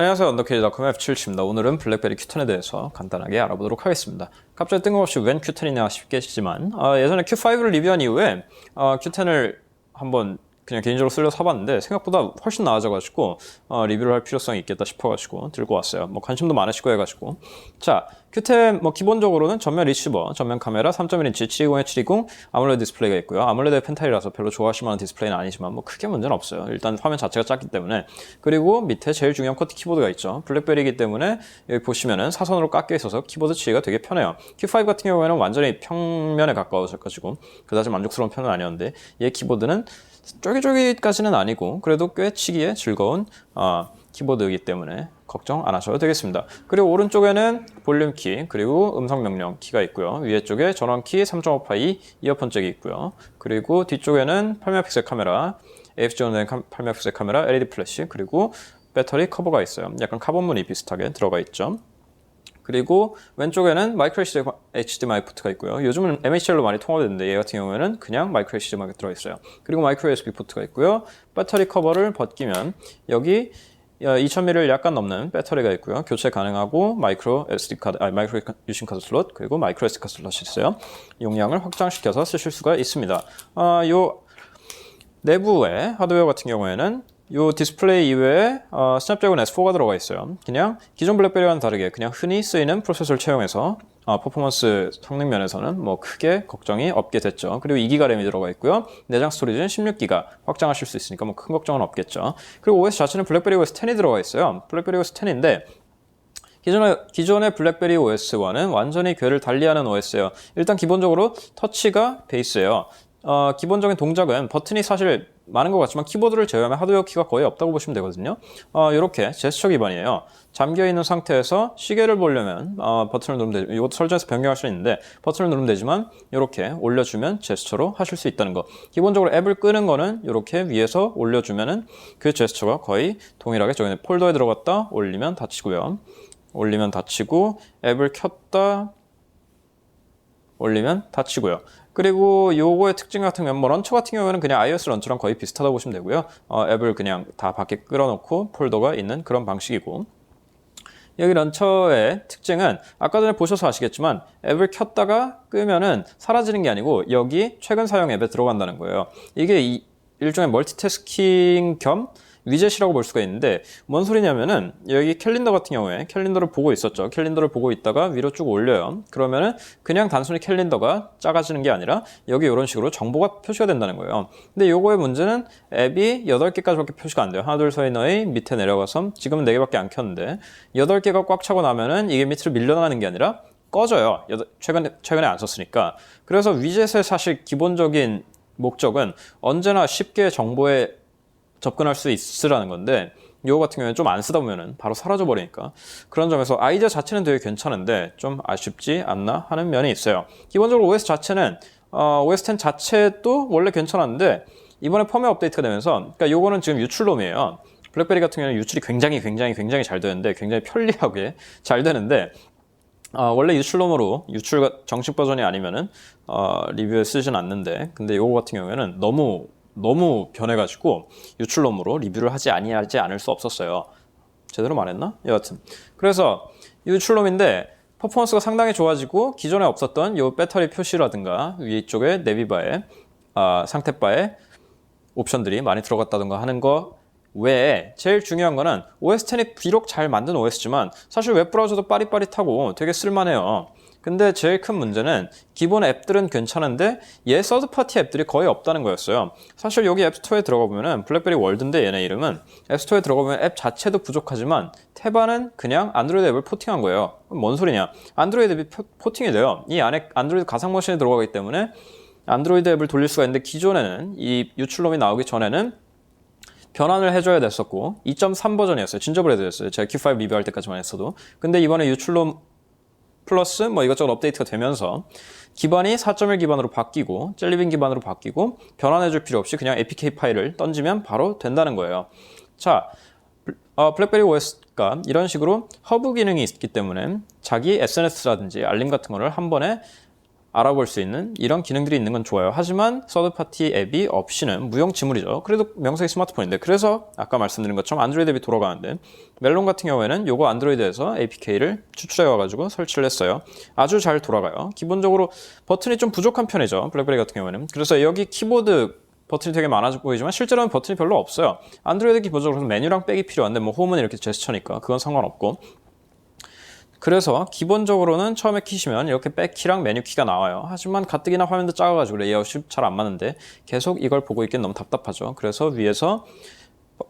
안녕하세요. 언더케이드닷컴의 F7입니다. 오늘은 블랙베리 큐10에 대해서 간단하게 알아보도록 하겠습니다. 갑자기 뜬금없이 웬 큐10이냐 싶겠지만 어, 예전에 Q5를 리뷰한 이후에 어, q10을 한번 그냥 개인적으로 쓸려 사봤는데 생각보다 훨씬 나아져가지고 어, 리뷰를 할 필요성이 있겠다 싶어가지고 들고 왔어요. 뭐 관심도 많으시고 해가지고 자 Q10 뭐 기본적으로는 전면 리시버, 전면 카메라 3.1인치 720-720 아몰레드 디스플레이가 있고요. 아몰레드 펜타일이라서 별로 좋아하실 만한 디스플레이는 아니지만 뭐 크게 문제는 없어요. 일단 화면 자체가 작기 때문에 그리고 밑에 제일 중요한 커트 키보드가 있죠. 블랙베리이기 때문에 여기 보시면은 사선으로 깎여 있어서 키보드 치기가 되게 편해요. Q5 같은 경우에는 완전히 평면에 가까워져가지고 그다지 만족스러운 편은 아니었는데 얘 키보드는 쫄깃쫄깃까지는 아니고 그래도 꽤 치기에 즐거운 아, 키보드이기 때문에 걱정 안 하셔도 되겠습니다. 그리고 오른쪽에는 볼륨 키 그리고 음성 명령 키가 있고요. 위에 쪽에 전원 키 3.5파이 이어폰 잭이 있고요. 그리고 뒤쪽에는 8메가픽셀 카메라, AF 지원된 8메가픽셀 카메라, LED 플래시 그리고 배터리 커버가 있어요. 약간 카본 무늬 비슷하게 들어가 있죠. 그리고 왼쪽에는 마이크로 HDMI 포트가 있고요. 요즘은 MHL로 많이 통화되는데 얘 같은 경우에는 그냥 마이크로 HDMI가 들어있어요. 그리고 마이크로 USB 포트가 있고요. 배터리 커버를 벗기면 여기 2000mAh를 약간 넘는 배터리가 있고요. 교체 가능하고 마이크로 SD 카드, 아 마이크로 유심 카드 슬롯 그리고 마이크로 SD 카드 슬롯이 있어요. 용량을 확장시켜서 쓰실 수가 있습니다. 아, 요 내부의 하드웨어 같은 경우에는 이 디스플레이 이외에 어, 스냅드래곤 S4가 들어가 있어요. 그냥 기존 블랙베리와는 다르게 그냥 흔히 쓰이는 프로세서를 채용해서 어, 퍼포먼스 성능 면에서는 뭐 크게 걱정이 없게 됐죠. 그리고 2기가 램이 들어가 있고요. 내장 스토리지는 16기가 확장하실 수 있으니까 뭐 큰 걱정은 없겠죠. 그리고 OS 자체는 블랙베리 OS 10이 들어가 있어요. 블랙베리 OS 10인데 기존의, 기존의 블랙베리 OS와는 완전히 궤를 달리하는 OS예요. 일단 기본적으로 터치가 베이스예요. 어, 기본적인 동작은 버튼이 사실 많은 것 같지만 키보드를 제외하면 하드웨어 키가 거의 없다고 보시면 되거든요. 어, 이렇게 제스처 기반이에요. 잠겨 있는 상태에서 시계를 보려면 어, 버튼을 누르면 되죠. 이것도 설정해서 변경할 수 있는데 버튼을 누르면 되지만 이렇게 올려주면 제스처로 하실 수 있다는 거. 기본적으로 앱을 끄는 거는 이렇게 위에서 올려주면은 그 제스처가 거의 동일하게 저기 폴더에 들어갔다 올리면 닫히고요. 올리면 닫히고 앱을 켰다 올리면 닫히고요. 그리고 요거의 특징 같은 경우는 뭐 런처 같은 경우에는 그냥 iOS 런처랑 거의 비슷하다고 보시면 되고요. 어, 앱을 그냥 다 밖에 끌어놓고 폴더가 있는 그런 방식이고 여기 런처의 특징은 아까 전에 보셔서 아시겠지만 앱을 켰다가 끄면은 사라지는 게 아니고 여기 최근 사용 앱에 들어간다는 거예요. 이게 이, 일종의 멀티태스킹 겸 위젯이라고 볼 수가 있는데 뭔 소리냐면은 여기 캘린더 같은 경우에 캘린더를 보고 있었죠. 캘린더를 보고 있다가 위로 쭉 올려요. 그러면은 그냥 단순히 캘린더가 작아지는 게 아니라 여기 이런 식으로 정보가 표시가 된다는 거예요. 근데 요거의 문제는 앱이 8개까지밖에 표시가 안 돼요. 하나 둘 서이 너희 밑에 내려가서 지금은 4개밖에 안 켰는데 8개가 꽉 차고 나면은 이게 밑으로 밀려나는 게 아니라 꺼져요. 최근에, 최근에 안 썼으니까. 그래서 위젯의 사실 기본적인 목적은 언제나 쉽게 정보에 접근할 수 있으라는 건데 이거 같은 경우에 좀안 쓰다 보면은 바로 사라져 버리니까 그런 점에서 아이디어 자체는 되게 괜찮은데 좀 아쉽지 않나 하는 면이 있어요. 기본적으로 OS 자체는 어, OS 10 자체도 원래 괜찮았는데 이번에 펌웨어 업데이트가 되면서 그러니까 요거는 지금 유출놈이에요. 블랙베리 같은 경우는 유출이 굉장히 굉장히 굉장히 잘 되는데 굉장히 편리하게 잘 되는데 어, 원래 유출놈으로 유출 정식 버전이 아니면은 어, 리뷰에 쓰진 않는데 근데 요거 같은 경우에는 너무 너무 변해가지고 유출놈으로 리뷰를 하지 아니하지 않을 수 없었어요. 제대로 말했나? 여하튼 그래서 유출놈인데 퍼포먼스가 상당히 좋아지고 기존에 없었던 이 배터리 표시라든가 위쪽에 내비바에 아, 상태바에 옵션들이 많이 들어갔다든가 하는 거 외에 제일 중요한 거는 OS 10이 비록 잘 만든 OS지만 사실 웹브라우저도 빠릿빠릿하고 되게 쓸만해요. 근데 제일 큰 문제는 기본 앱들은 괜찮은데 얘 서드파티 앱들이 거의 없다는 거였어요. 사실 여기 앱스토어에 들어가 보면은 블랙베리 월드인데 얘네 이름은 앱스토어에 들어가 보면 앱 자체도 부족하지만 태반은 그냥 안드로이드 앱을 포팅한 거예요. 뭔 소리냐? 안드로이드 앱이 포팅이 돼요. 이 안에 안드로이드 가상 머신에 들어가기 때문에 안드로이드 앱을 돌릴 수가 있는데 기존에는 이 유출놈이 나오기 전에는 변환을 해줘야 됐었고 2.3 버전이었어요. 진저브레드였어요. 제가 Q5 리뷰할 때까지만 했어도. 근데 이번에 유출놈 플러스 뭐 이것저것 업데이트가 되면서 기반이 4.1 기반으로 바뀌고 젤리빈 기반으로 바뀌고 변환해줄 필요 없이 그냥 APK 파일을 던지면 바로 된다는 거예요. 자, 어, 블랙베리 OS가 이런 식으로 허브 기능이 있기 때문에 자기 SNS라든지 알림 같은 거를 한 번에 알아볼 수 있는 이런 기능들이 있는 건 좋아요. 하지만 서드파티 앱이 없이는 무용지물이죠. 그래도 명색이 스마트폰인데 그래서 아까 말씀드린 것처럼 안드로이드 앱이 돌아가는데 멜론 같은 경우에는 요거 안드로이드에서 APK를 추출해 와가지고 설치를 했어요. 아주 잘 돌아가요. 기본적으로 버튼이 좀 부족한 편이죠. 블랙베리 같은 경우에는. 그래서 여기 키보드 버튼이 되게 많아 보이지만 실제로는 버튼이 별로 없어요. 안드로이드 기본적으로 메뉴랑 백이 필요한데 뭐 홈은 이렇게 제스처니까 그건 상관없고 그래서 기본적으로는 처음에 키시면 이렇게 백키랑 메뉴 키가 나와요. 하지만 가뜩이나 화면도 작아가지고 레이아웃이 잘 안 맞는데 계속 이걸 보고 있기는 너무 답답하죠. 그래서 위에서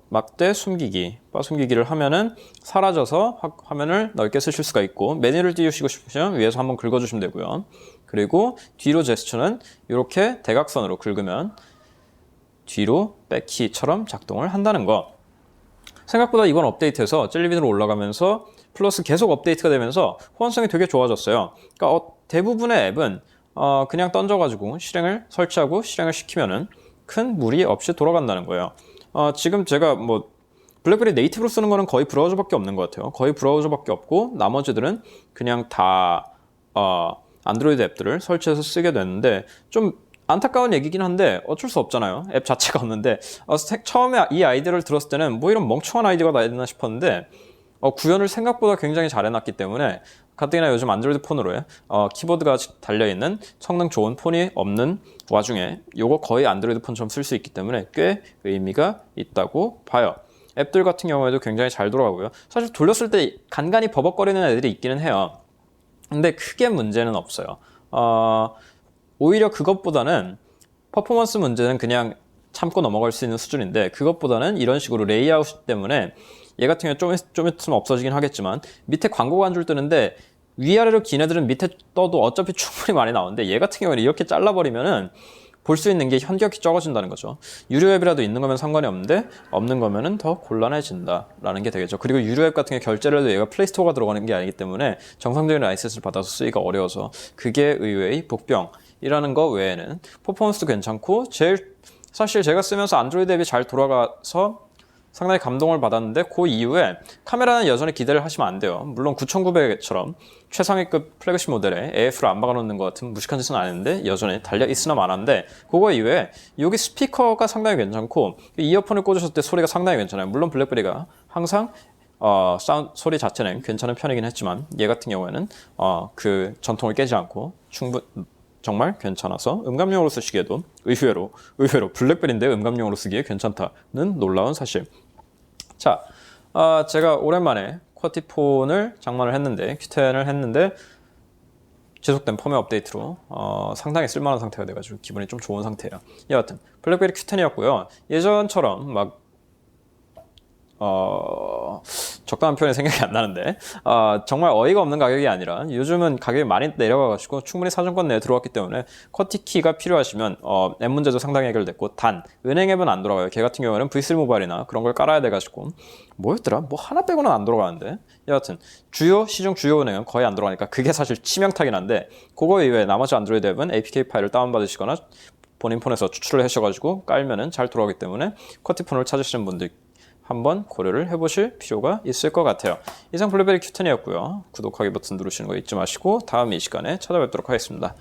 막대 숨기기, 바 숨기기를 하면은 사라져서 화, 화면을 넓게 쓰실 수가 있고 메뉴를 띄우시고 싶으시면 위에서 한번 긁어주시면 되고요. 그리고 뒤로 제스처는 이렇게 대각선으로 긁으면 뒤로 백키처럼 작동을 한다는 거. 생각보다 이건 업데이트해서 젤리빈으로 올라가면서 플러스 계속 업데이트가 되면서 호환성이 되게 좋아졌어요. 그러니까 어, 대부분의 앱은 어, 그냥 던져가지고 실행을 설치하고 실행을 시키면은 큰 무리 없이 돌아간다는 거예요. 어, 지금 제가 뭐 블랙베리 네이티브로 쓰는 거는 거의 브라우저밖에 없는 것 같아요. 거의 브라우저밖에 없고 나머지들은 그냥 다 어, 안드로이드 앱들을 설치해서 쓰게 되는데 좀 안타까운 얘기긴 한데 어쩔 수 없잖아요. 앱 자체가 없는데 어, 세- 처음에 이 아이디어를 들었을 때는 뭐 이런 멍청한 아이디어가 나있나 싶었는데 어, 구현을 생각보다 굉장히 잘 해놨기 때문에 가뜩이나 요즘 안드로이드 폰으로 어, 키보드가 달려있는 성능 좋은 폰이 없는 와중에 이거 거의 안드로이드 폰처럼 쓸 수 있기 때문에 꽤 의미가 있다고 봐요. 앱들 같은 경우에도 굉장히 잘 돌아가고요. 사실 돌렸을 때 간간히 버벅거리는 애들이 있기는 해요. 근데 크게 문제는 없어요. 어, 오히려 그것보다는 퍼포먼스 문제는 그냥 참고 넘어갈 수 있는 수준인데 그것보다는 이런 식으로 레이아웃 때문에 얘 같은 경우 좀, 있- 좀 있으면 없어지긴 하겠지만 밑에 광고가 한 줄 뜨는데 위아래로 긴 애들은 밑에 떠도 어차피 충분히 많이 나오는데 얘 같은 경우는 이렇게 잘라버리면은 볼 수 있는 게 현격히 적어진다는 거죠. 유료 앱이라도 있는 거면 상관이 없는데 없는 거면은 더 곤란해진다라는 게 되겠죠. 그리고 유료 앱 같은 게 결제를 해도 얘가 플레이스토어가 들어가는 게 아니기 때문에 정상적인 라이센스를 받아서 쓰기가 어려워서 그게 의외의 복병이라는 거 외에는 퍼포먼스도 괜찮고 제일 사실 제가 쓰면서 안드로이드 앱이 잘 돌아가서 상당히 감동을 받았는데 그 이후에 카메라는 여전히 기대를 하시면 안 돼요. 물론 9900처럼 최상위급 플래그십 모델에 AF를 안 박아놓는 것 같은 무식한 짓은 아닌데 여전히 달려 있으나 마나인데 그거 이외에 여기 스피커가 상당히 괜찮고 이어폰을 꽂으셨을 때 소리가 상당히 괜찮아요. 물론 블랙베리가 항상 어, 사운드 소리 자체는 괜찮은 편이긴 했지만 얘 같은 경우에는 어, 그 전통을 깨지 않고 충분 정말 괜찮아서 음감용으로 쓰시기에도 의외로 의외로 블랙베리인데 음감용으로 쓰기에 괜찮다는 놀라운 사실. 자, 아, 제가 오랜만에 쿼티폰을 장만을 했는데 Q10을 했는데 지속된 펌웨어 업데이트로 어, 상당히 쓸만한 상태가 돼가지고 기분이 좀 좋은 상태예요. 여하튼 블랙베리 Q10이었고요. 예전처럼 막 어, 적당한 표현이 생각이 안 나는데, 어, 정말 어이가 없는 가격이 아니라, 요즘은 가격이 많이 내려가가지고 충분히 사정권 내에 들어왔기 때문에, 커티키가 필요하시면, 어, 앱 문제도 상당히 해결됐고, 단, 은행 앱은 안 돌아가요. 걔 같은 경우에는 V3 모바일이나 그런 걸 깔아야 돼가지고, 뭐였더라? 뭐 하나 빼고는 안 돌아가는데? 여하튼, 주요, 시중 주요 은행은 거의 안 돌아가니까, 그게 사실 치명타긴 한데, 그거 이외에 나머지 안드로이드 앱은 APK 파일을 다운받으시거나, 본인 폰에서 추출을 하셔가지고 깔면은 잘 돌아가기 때문에 커티폰을 찾으시는 분들 한번 고려를 해보실 필요가 있을 것 같아요. 이상 블루베리 큐텐이었고요. 구독하기 버튼 누르시는 거 잊지 마시고 다음 이 시간에 찾아뵙도록 하겠습니다.